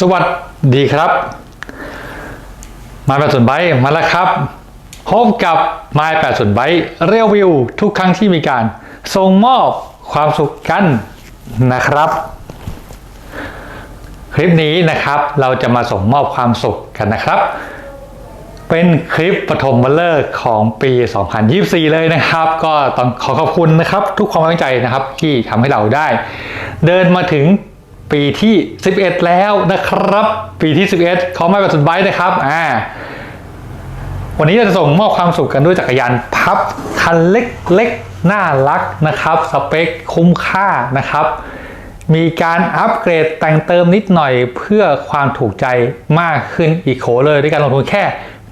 สวัสดีครับ มาแปดส่วนใบมาแล้วครับพบกับไม้แปดส่วนใบเรียวิวทุกครั้งที่มีการส่งมอบความสุขกันนะครับ คลิปนี้นะครับเราจะมาส่งมอบความสุขกันนะครับ เป็นคลิปปฐมฤกษ์ของปี 2024 เลยนะครับ ก็ต้องขอขอบคุณนะครับ ทุกความตั้งใจนะครับที่ทำให้เราได้ เดินมาถึง ปีที่ 11 แล้วนะครับ ปีที่ 11ของไม่ประสุดไบนะครับอ่าวันนี้เราจะส่งมอบความสุขกันด้วยจักรยานพับคันเล็กๆน่ารักนะครับ สเปคคุ้มค่านะครับ มีการอัปเกรดแต่งเติมนิดหน่อยเพื่อความถูกใจมากขึ้นอีกโขเลยด้วยการลงทุนแค่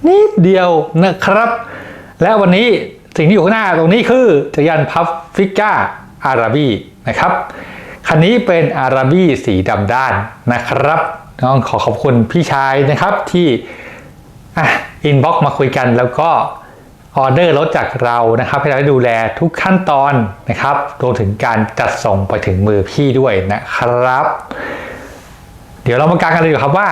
นิดเดียวนะครับ และวันนี้สิ่งที่อยู่ข้างหน้าตรงนี้คือจักรยานพับฟิก้าอาราบีนะครับ คันนี้เป็นอาราบีสีดำด้านนะครับต้องขอขอบคุณพี่ชายนะครับที่อินบ็อกมาคุยกันแล้วก็ออเดอร์รถจากเรานะครับ ให้เราได้ดูแลทุกขั้นตอนนะครับรวมถึงการจัดส่งไปถึงมือพี่ด้วยนะครับ เดี๋ยวเรามาการกันเลยดีกว่าครับว่า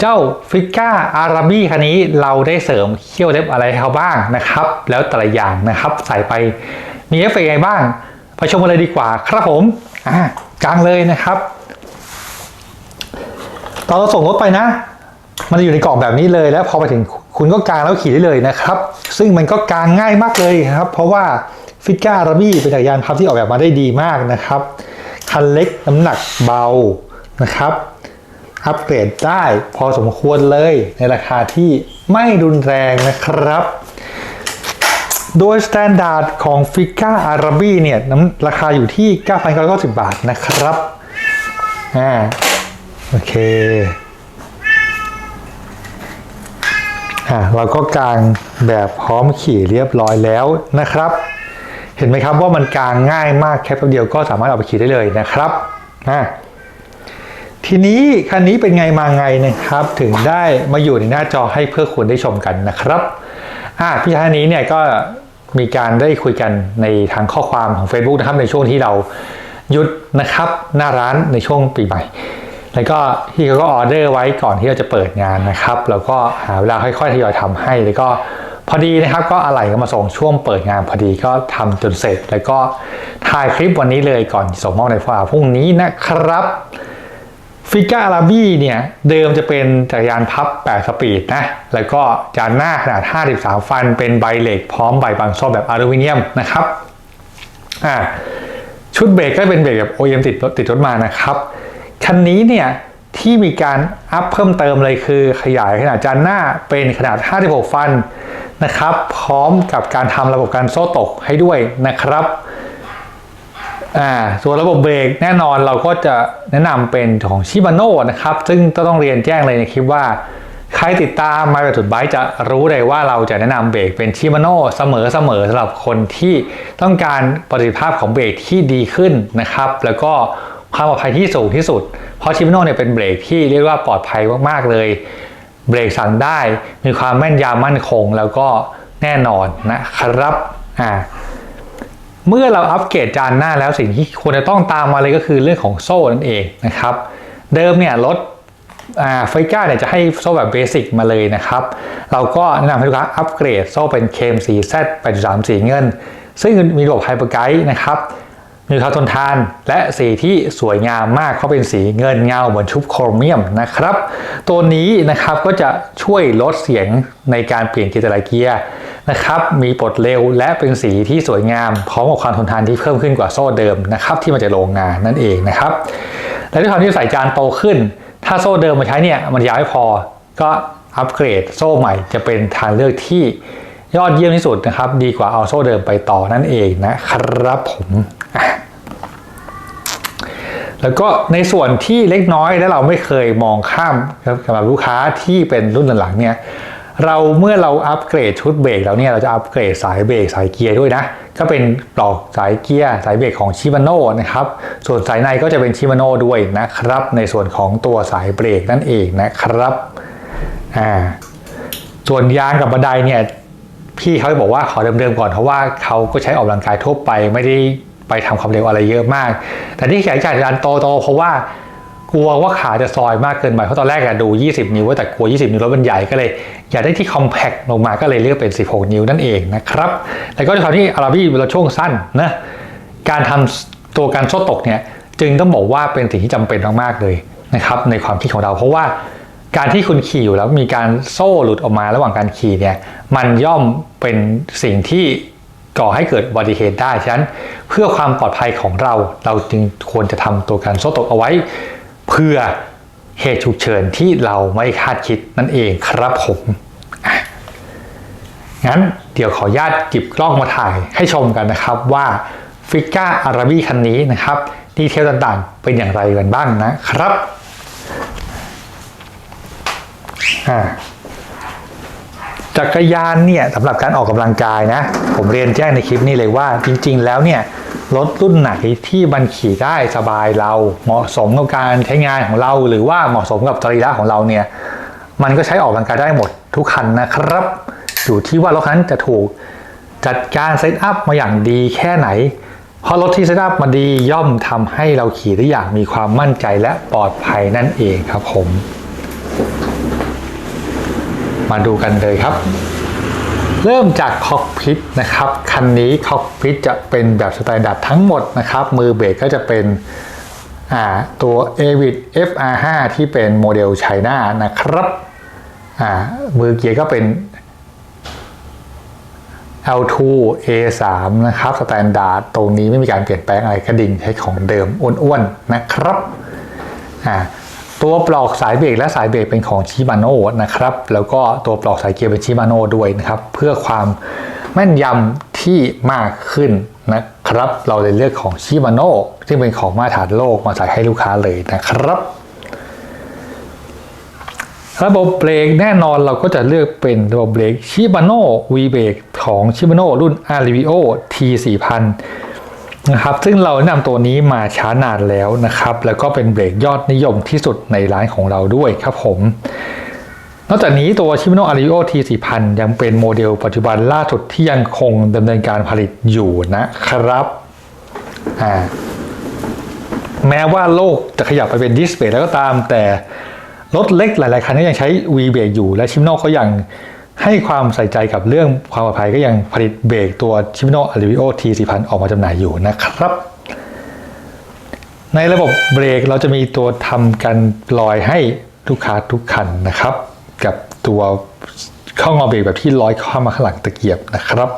เจ้าฟิก้าอาราบีคันนี้เราได้เสริมเขี้ยวเล็บอะไรให้เขาบ้างนะครับ แล้วแต่ละอย่างนะครับใส่ไปมีเอฟเฟกต์ไงบ้างไปชมกันเลยดีกว่าครับผมอ่า กลางเลยนะครับ ตอนเราส่งรถไปนะ มันจะอยู่ในกล่องแบบนี้เลย แล้วพอไปถึงคุณก็กางแล้วขี่ได้เลยนะครับ ซึ่งมันก็กางง่ายมากเลยครับ เพราะว่าฟิก้าอาราบีเป็นจักรยานพับที่ออกแบบมาได้ดีมากนะครับ คันเล็กน้ำหนักเบานะครับ อัปเกรดได้พอสมควรเลยในราคาที่ไม่รุนแรงนะครับ โดยสแตนดาร์ดของฟิก้าอาราบีเนี่ยน้ำราคาอยู่ที่ 9,990 บาทนะครับ อ่า โอเค อ่าเราก็กางแบบพร้อมขี่เรียบร้อยแล้วนะครับ เห็นไหมครับว่ามันกางง่ายมากแค่แป๊บเดียวก็สามารถเอาไปขี่ได้เลยนะครับอ่าทีนี้คันนี้เป็นไงมาไงนะครับ ถึงได้มาอยู่ในหน้าจอให้เพื่อคุณได้ชมกันนะครับอ่าพี่ชายนี้เนี่ยก็ มีการได้คุยกันในทางข้อความของ Facebook นะครับ ในช่วงที่เราหยุดนะครับ หน้าร้านในช่วงปีใหม่ แล้วก็พี่เขาก็ออเดอร์ไว้ก่อนที่เราจะเปิดงานนะครับ แล้วก็หาเวลาค่อยๆทยอยทำให้ แล้วก็พอดีนะครับ ก็อะไหล่ก็มาส่งช่วงเปิดงานพอดีก็ทำจนเสร็จ แล้วก็ถ่ายคลิปวันนี้เลยก่อนส่งมอบในฟ้าพรุ่งนี้นะครับ ฟิก้าอาราบี้เนี่ย เดิมจะเป็นจักรยานพับ 8 สปีดนะ แล้วก็จานหน้าขนาด 53 ฟัน เป็นใบเหล็กพร้อมใบบางโซ่แบบอลูมิเนียมนะครับอ่าชุดเบรกก็เป็นเบรกแบบ OEM ติดรถติดรถมานะครับ คันนี้เนี่ย ที่มีการอัพเพิ่มเติมเลยคือขยายขนาดจานหน้าเป็นขนาด 56 ฟันนะครับ พร้อมกับการทำระบบการโซ่ตกให้ด้วยนะครับ อ่าส่วนระบบเบรกแน่นอนเราก็จะแนะนำเป็นของชิบ a โน่นะครับ ซึ่งต้องเรียนแจ้งเลยในคลิปว่า ใครติดตามมาแบบสุดไบจะรู้เลยว่าเราจะแนะนำเบรกเป็นชิบ a โน่เสมอเสมอสำหรับคนที่ต้องการประสิทธิภาพของเบรกที่ดีขึ้นนะครับ แล้วก็ความปลอดภัยที่สูงที่สุด เพราะชิบ a โน่เนี่ยเป็นเบรกที่เรียกว่าปลอดภัยมากๆเลย เบรกสั่งได้มีความแม่นยำมั่นคง แล้วก็แน่นอนนะครับอ่า เมื่อเราอัปเกรดจานหน้าแล้วสิ่งที่ควรจะต้องตามมาเลยก็คือเรื่องของโซ่นั่นเองนะครับ เดิมเนี่ยรถไฟก้าเนี่ยจะให้โซ่แบบเบสิกมาเลยนะครับ เราก็แนะนำให้ลูกค้าอัปเกรดโซ่เป็น KMC Z 8.3สีเงิน ซึ่งมีระบบไฮเปอร์ไกด์นะครับ มีความทนทานและสีที่สวยงามมากเขาเป็นสีเงินเงาเหมือนชุบโครเมียมนะครับ ตัวนี้นะครับก็จะช่วยลดเสียงในการเปลี่ยนเกียร์แต่ละเกียร์ นะครับ มีปลดเร็วและเป็นสีที่สวยงาม พร้อมกับความทนทานที่เพิ่มขึ้นกว่าโซ่เดิมนะครับที่มาจากโรงงานนั่นเองนะครับ และด้วยความที่ใส่จานโตขึ้น ถ้าโซ่เดิมมาใช้เนี่ยมันยาวไม่พอ ก็อัปเกรดโซ่ใหม่จะเป็นทางเลือกที่ยอดเยี่ยมที่สุดนะครับ ดีกว่าเอาโซ่เดิมไปต่อนั่นเองนะครับผมแล้วก็ในส่วนที่เล็กน้อยและเราไม่เคยมองข้ามครับสำหรับลูกค้าที่เป็นรุ่นหลังๆเนี่ย เราเมื่อเราอัปเกรดชุดเบรกแล้วเนี่ยเราจะอัปเกรดสายเบรกสายเกียร์ด้วยนะ ก็เป็นปลอกสายเกียร์สายเบรกของชิบ a โน่นะครับ ส่วนสายในก็จะเป็นชิบ a โน่ด้วยนะครับ ในส่วนของตัวสายเบรกนั่นเองนะครับอ่าส่วนยางกับบันไดเนี่ยพี่เขาบอกว่าขอเดิมๆก่อนเพราะว่าเขาก็ใช้ออกกำลังกายทั่วไปไม่ได้ไปทำความเร็วอะไรเยอะมาก แต่ที่ขยายจากจานโตๆเพราะว่า กลัวว่าขาจะซอยมากเกินไปเพราะตอนแรกอะดู 20 นิ้วแต่กลัว 20 นิ้วรถมันใหญ่ก็เลยอยากได้ที่คอมแพคลงมาก็เลยเลือกเป็น 16 นิ้วนั่นเองนะครับแล้วก็ด้วยความที่อาราบี้เวลาช่วงสั้นนะการทำตัวการโซ่ตกเนี่ยจึงต้องบอกว่าเป็นสิ่งที่จำเป็นมากๆเลยนะครับในความคิดของเราเพราะว่าการที่คุณขี่อยู่แล้วมีการโซ่หลุดออกมาระหว่างการขี่เนี่ยมันย่อมเป็นสิ่งที่ก่อให้เกิดอุบัติเหตุได้ ฉะนั้นเพื่อความปลอดภัยของเราเราจึงควรจะทำตัวการโซ่ตกเอาไว้ เพื่อเหตุฉุกเฉินที่เราไม่คาดคิดนั่นเองครับผมงั้นเดี๋ยวขออนุญาตจิบกล้องมาถ่ายให้ชมกันนะครับว่าฟิก้าอาราบีคันนี้นะครับดีเทลต่างๆ เป็นอย่างไรกันบ้างนะครับ อ่า จักรยานเนี่ยสำหรับการออกกำลังกายนะ ผมเรียนแจ้งในคลิปนี้เลยว่าจริง ๆ แล้วเนี่ยรถรุ่นไหนที่มันขี่ได้สบายเรา เหมาะสมกับการใช้งานของเรา หรือว่าเหมาะสมกับจริยะของเราเนี่ยมันก็ใช้ออกกำลังกายได้หมดทุกคันนะครับ อยู่ที่ว่ารถคันนั้นจะถูกจัดการเซตอัพมาอย่างดีแค่ไหน เพราะรถที่เซตอัพมาดีย่อมทำให้เราขี่ได้อย่างมีความมั่นใจและปลอดภัยนั่นเองครับผม มาดูกันเลยครับ เริ่มจากคอกพิทนะครับ คันนี้คอกพิทจะเป็นแบบสแตนดาร์ดทั้งหมดนะครับ มือเบรกก็จะเป็นอ่าตัว a v i d FR5 ที่เป็นโมเดลไชน่านะครับมือเกียร์ก็เป็น L2 A3 นะครับสแตนดาร์ดตรงนี้ไม่มีการเปลี่ยนแปลงอะไรกระดิ่งใช้ของเดิมอ้วนๆนะครับอ่า ตัวปลอกสายเบรกและสายเบรกเป็นของชิมาโน่นะครับ แล้วก็ตัวปลอกสายเกียร์เป็นชิมาโน่ด้วยนะครับ เพื่อความแม่นยำที่มากขึ้นนะครับ เราเลยเลือกของชิมาโน่ซึ่งเป็นของมาตรฐานโลกมาใส่ให้ลูกค้าเลยนะครับระบบเบรกแน่นอนเราก็จะเลือกเป็นระบบเบรกชิบ a โน่ V เบรกของชิบ a โน่รุ่น a r i v i o T 4000 นะครับ ซึ่งเราแนะนำตัวนี้มาช้านานแล้วนะครับ แล้วก็เป็นเบรกยอดนิยมที่สุดในร้านของเราด้วยครับผม นอกจากนี้ตัวชิ b a โน่ a r i v i o T 4000ยังเป็นโมเดลปัจจุบันล่าสุดที่ยังคงดำเนินการผลิตอยู่นะครับอ่าแม้ว่าโลกจะขยับไปเป็นดิสเบรแล้วก็ตาม แต่รถเล็กหลาย ๆ คันก็ยังใช้ V เบรกอยู่และชิมโนก็ยัง ให้ความใส่ใจกับเรื่องความปลอดภัยก็ยังผลิตเบรกตัวชิมโนอาริวิโอ T 4000ออกมาจำหน่ายอยู่นะครับ ในระบบเบรกเราจะมีตัวทำกันลอยให้ลูกค้าทุกคันนะครับ กับตัวข้องอเบรกแบบที่ร้อยเข้ามาข้างหลังตะเกียบนะครับ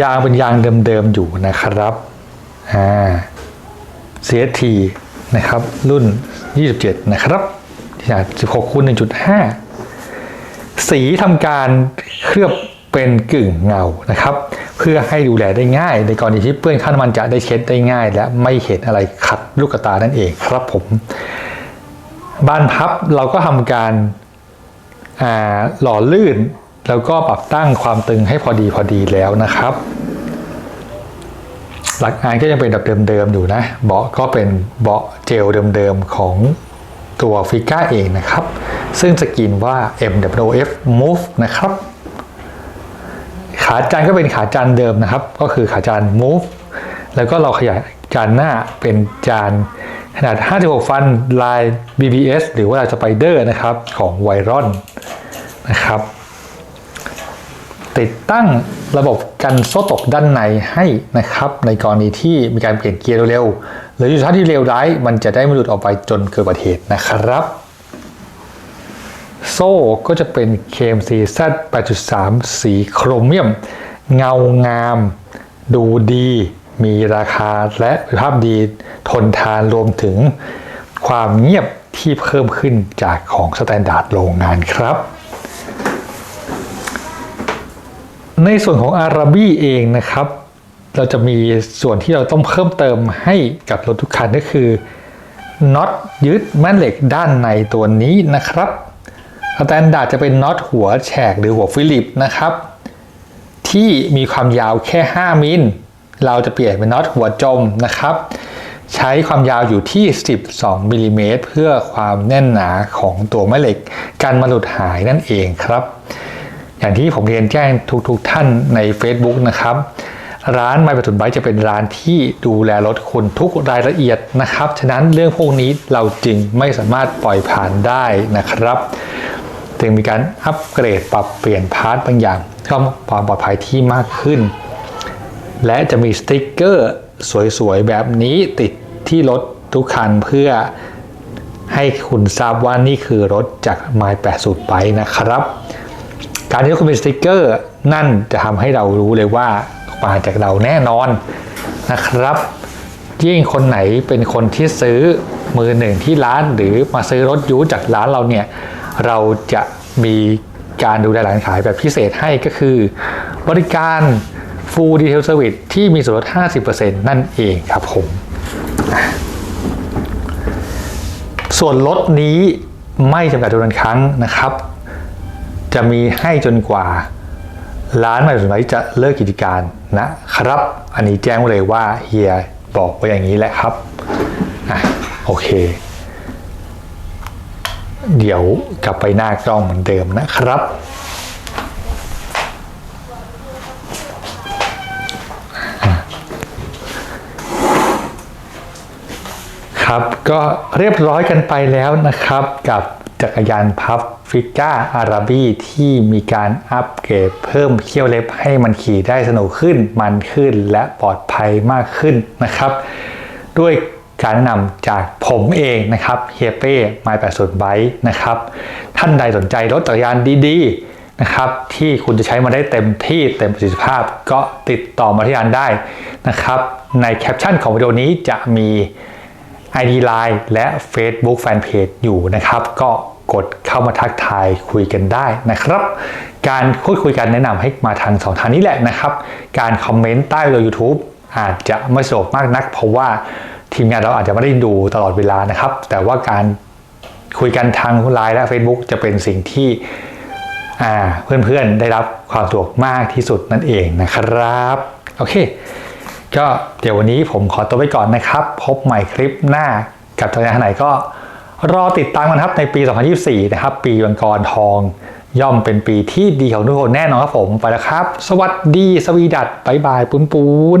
ยางเป็นยางเดิมๆอยู่นะครับอ่า CST นะครับรุ่น 27 นะครับ ขนาด16คูณ1.5 สีทำการเคลือบเป็นกึ่งเงานะครับ เพื่อให้ดูแลได้ง่าย ในกรณีที่เปื้อนข้าวน้ำมันจะได้เช็ดได้ง่าย และไม่เห็นอะไรขัดลูกตานั่นเองครับผมบานพับเราก็ทำการหล่อลื่น แล้วก็ปรับตั้งความตึงให้พอดีพอดีแล้วนะครับ หลักงานก็ยังเป็นแบบเดิมๆอยู่นะ เบาะก็เป็นเบาะเจลเดิมๆของ ตัวฟิก้าเองนะครับ ซึ่งสกรีนว่า MWF Move นะครับ ขาจานก็เป็นขาจานเดิมนะครับ ก็คือขาจาน Move แล้วก็เราขยายจานหน้าเป็นจานขนาด 56 ฟันลาย BBS หรือว่าลายสไปเดอร์นะครับของไวรอนนะครับ ติดตั้งระบบกันโซ่ตกด้านในให้นะครับ ในกรณีที่มีการเปลี่ยนเกียร์เร็วๆ หรืออยู่ท่าที่เร็วร้าย มันจะได้ไม่หลุดออกไปจนเกิดอุบัติเหตุนะครับ โซ่ก็จะเป็น KMC Z 8.3 สีโครเมียม เงางาม ดูดี มีราคาและคุณภาพดีทนทานรวมถึงความเงียบที่เพิ่มขึ้นจากของสแตนดาร์ดโรงงานครับ ในส่วนของอาราบี้เองนะครับ เราจะมีส่วนที่เราต้องเพิ่มเติมให้กับรถทุกคันก็คือน็อตยึดแม่เหล็กด้านในตัวนี้นะครับสแตนดาร์ดจะเป็นน็อตหัวแฉกหรือหัวฟิลิปนะครับ ที่มีความยาวแค่ 5 มิล เราจะเปลี่ยนเป็นน็อตหัวจมนะครับ ใช้ความยาวอยู่ที่ 12มิลิเมตรเพื่อความแน่นหนาของตัวแม่เหล็กการมาหลุดหายนั่นเองครับ อย่างที่ผมเรียนแจ้งทุกๆทท่านใน Facebook นะครับ ร้านไมค์ประทุนไบจะเป็นร้านที่ดูแลรถคุณทุกรายละเอียดนะครับ ฉะนั้นเรื่องพวกนี้เราจึงไม่สามารถปล่อยผ่านได้นะครับ จึงมีการอัปเกรดปรับเปลี่ยนพาร์ทบางอย่างก็ความปลอดภัยที่มากขึ้น และจะมีสติกเกอร์สวยๆ แบบนี้ติดที่รถทุกคันเพื่อให้คุณทราบว่านี่คือรถจาก My 80ไปนะครับ การที่คุณมีสติกเกอร์นั่นจะทำให้เรารู้เลยว่า มาจากเราแน่นอนนะครับ ยิ่งคนไหนเป็นคนที่ซื้อมือหนึ่งที่ร้านหรือมาซื้อรถยูจากร้านเราเนี่ย เราจะมีการดูแลหลังขายแบบพิเศษให้ก็คือ บริการ Full Detail Service ที่มีส่วนลด 50%นั่นเองครับผม ส่วนลดนี้ไม่จำกัดจำนวนครั้งนะครับ จะมีให้จนกว่า ร้านใหม่สุดท้ายจะเลิกกิจการนะครับ อันนี้แจ้งไว้เลยว่าเฮียบอกไว้อย่างนี้แหละครับอะโอเค เดี๋ยวกลับไปหน้ากล้องเหมือนเดิมนะครับครับก็เรียบร้อยกันไปแล้วนะครับกับ จักรยานพับฟิก้าอาราบีที่มีการอัปเกรดเพิ่มเขี้ยวเล็บให้มันขี่ได้สนุกขึ้น มันขึ้นและปลอดภัยมากขึ้นนะครับ ด้วยการแนะนำจากผมเองนะครับเฮียเป้ไมล์แปดสุดไบนะครับ ท่านใดสนใจรถจักรยานดีๆนะครับ ที่คุณจะใช้มาได้เต็มที่เต็มประสิทธิภาพก็ติดต่อมาที่ร้านได้นะครับ ในแคปชั่นของวิดีโอนี้จะมี ID Line และ Facebook Fanpage อยู่นะครับ ก็ กดเข้ามาทักทายคุยกันได้นะครับ การพูดคุยกันแนะนำให้มาทางสองทางนี้แหละนะครับ การคอมเมนต์ใต้วิดีโอ YouTube อาจจะไม่สะดวกมากนัก เพราะว่าทีมงานเราอาจจะไม่ได้ดูตลอดเวลานะครับ แต่ว่าการคุยกันทางไลน์และ Facebook จะเป็นสิ่งที่เพื่อนๆได้รับความสะดวกมากที่สุดนั่นเองนะครับ โอเค ก็เดี๋ยววันนี้ผมขอตัวไปก่อนนะครับ พบใหม่คลิปหน้ากับจักรยานไหนก็ รอติดตามกันครับในปี 2024 นะครับ ปีวังกรทอง ย่อมเป็นปีที่ดีของทุกคนแน่นอนครับผม ไปแล้วครับ สวัสดี สวีดัตบายบายปุ้นปุน